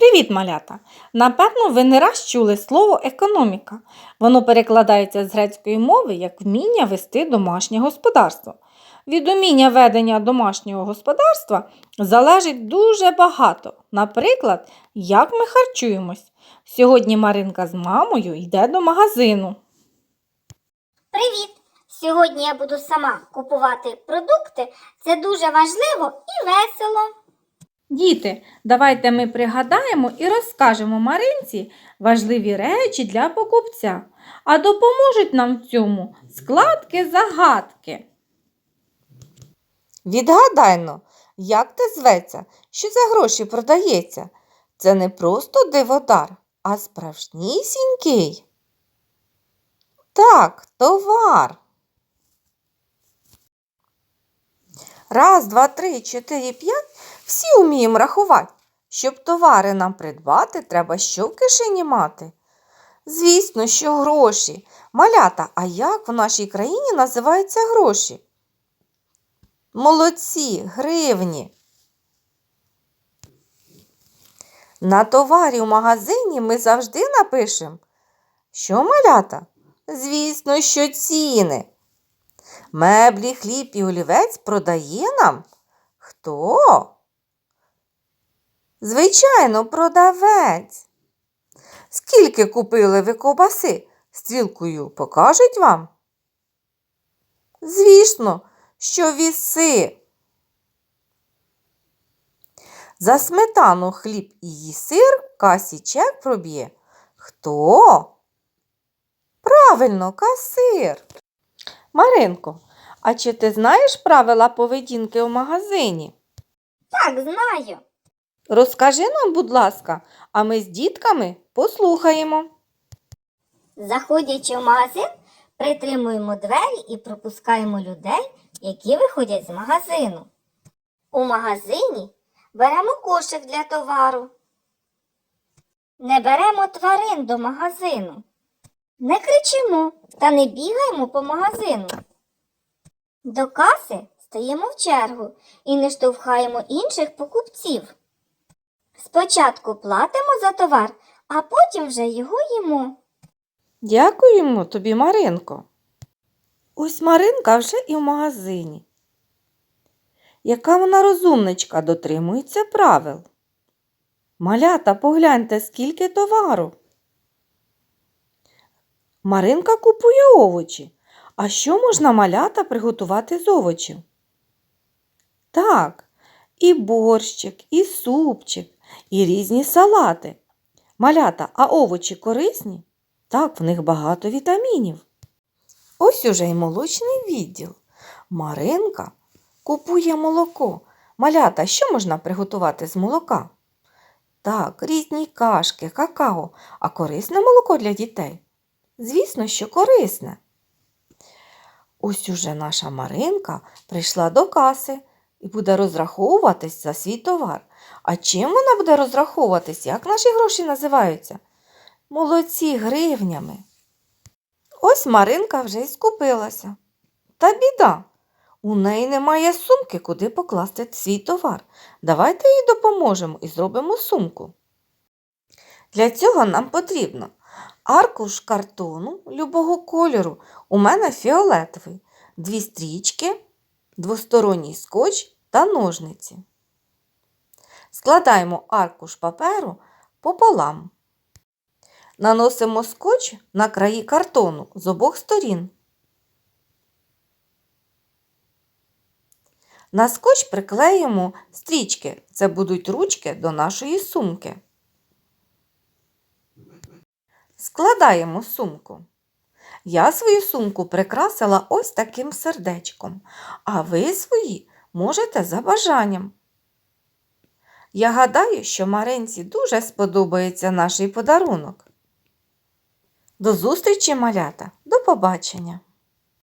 Привіт, малята! Напевно, ви не раз чули слово економіка. Воно перекладається з грецької мови як вміння вести домашнє господарство. Від уміння ведення домашнього господарства залежить дуже багато. Наприклад, як ми харчуємось. Сьогодні Маринка з мамою йде до магазину. Привіт! Сьогодні я буду сама купувати продукти. Це дуже важливо і весело. Діти, давайте ми пригадаємо і розкажемо Маринці важливі речі для покупця, а допоможуть нам в цьому складки-загадки. Відгадайно, як те зветься, що за гроші продається? Це не просто диводар, а справжнісінький. Так, товар. Раз, два, три, чотири, п'ять. Всі вміємо рахувати. Щоб товари нам придбати, треба що в кишені мати? Звісно, що гроші. Малята, а як в нашій країні називаються гроші? Молодці, гривні. На товарі в магазині ми завжди напишемо. Що малята? Звісно, що ціни. Меблі, хліб і олівець продає нам? Хто? Звичайно, продавець. Скільки купили ви ковбаси? Стрілкою покажуть вам? Звісно, що віси. За сметану, хліб і сир касі чек проб'є. Хто? Правильно, касир. Маринко, а чи ти знаєш правила поведінки у магазині? Так, знаю. Розкажи нам, будь ласка, а ми з дітками послухаємо. Заходячи в магазин, притримуємо двері і пропускаємо людей, які виходять з магазину. У магазині беремо кошик для товару. Не беремо тварин до магазину. Не кричимо та не бігаємо по магазину. До каси стаємо в чергу і не штовхаємо інших покупців. Спочатку платимо за товар, а потім вже його їмо. Дякуємо тобі, Маринко. Ось Маринка вже і в магазині. Яка вона розумничка дотримується правил. Малята, погляньте, скільки товару. Маринка купує овочі. А що можна малята приготувати з овочів? Так, і борщик, і супчик, і різні салати. Малята, а овочі корисні? Так, в них багато вітамінів. Ось уже й молочний відділ. Маринка купує молоко. Малята, що можна приготувати з молока? Так, різні кашки, какао, а корисне молоко для дітей? Звісно, що корисне. Ось уже наша Маринка прийшла до каси і буде розраховуватись за свій товар. А чим вона буде розраховуватись? Як наші гроші називаються? Молодці гривнями. Ось Маринка вже й скупилася. Та біда. У неї немає сумки, куди покласти свій товар. Давайте їй допоможемо і зробимо сумку. Для цього нам потрібно аркуш картону любого кольору. У мене фіолетовий, дві стрічки, двосторонній скотч та ножниці. Складаємо аркуш паперу пополам. Наносимо скотч на краї картону з обох сторін. На скотч приклеїмо стрічки. Це будуть ручки до нашої сумки. Складаємо сумку. Я свою сумку прикрасила ось таким сердечком, а ви свої можете за бажанням. Я гадаю, що Маринці дуже сподобається наш подарунок. До зустрічі, малята! До побачення!